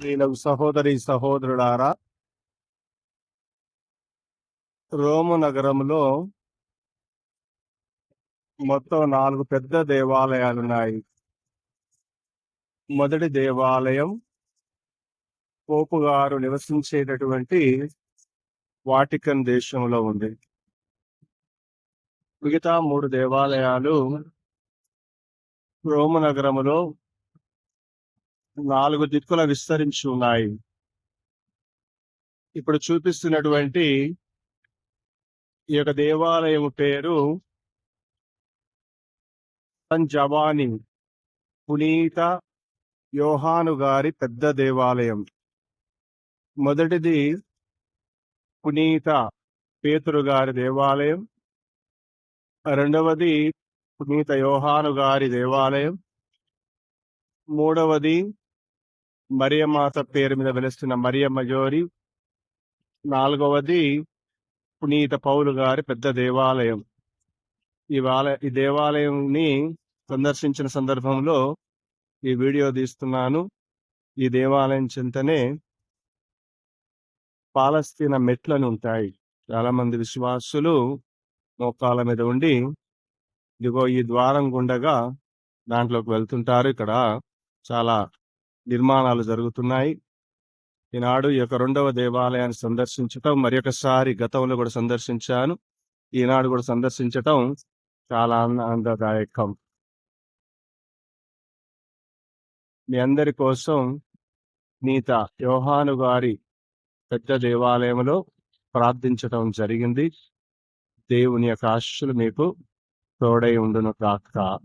ప్రియులకు సహోదరి సహోదరుడారా రోము నగరంలో మొత్తం నాలుగు పెద్ద దేవాలయాలు ఉన్నాయి. మొదటి దేవాలయం పోపు గారు నివసించేటటువంటి వాటికన్ దేశంలో ఉంది. మిగతా మూడు దేవాలయాలు రోమ నగరములో నాలుగు దిక్కుల విస్తరించి ఉన్నాయి ఇప్పుడు చూపిస్తున్నటువంటి ఈ యొక్క దేవాలయం పేరు జవాని పునీత యోహాను గారి పెద్ద దేవాలయం. మొదటిది పునీత పేతురు గారి దేవాలయం. రెండవది పునీత యోహాను గారి దేవాలయం. మూడవది మరియమాత పేరు మీద వెలుస్తున్న మరియమ్మ జోరి. నాలుగవది పునీత పౌలు గారి పెద్ద దేవాలయం. ఈ వాల ఈ దేవాలయంని సందర్శించిన సందర్భంలో ఈ వీడియో తీస్తున్నాను. ఈ దేవాలయం చింతనే పాలస్తీన మెట్లను ఉంటాయి. చాలా మంది విశ్వాసులు మోకాల మీద ఉండి ఇదిగో ఈ ద్వారం గుండగా దాంట్లోకి వెళ్తుంటారు. ఇక్కడ చాలా నిర్మాణాలు జరుగుతున్నాయి. ఈనాడు ఈ యొక్క రెండవ దేవాలయాన్ని సందర్శించటం మరి ఒకసారి గతంలో కూడా సందర్శించాను. ఈనాడు కూడా సందర్శించటం చాలా ఆనందదాయకం. మీ అందరి కోసం నీత యోహాను గారి పెద్ద దేవాలయంలో ప్రార్థించటం జరిగింది. దేవుని యొక్క ఆశలు మీకు తోడై ఉండును కాక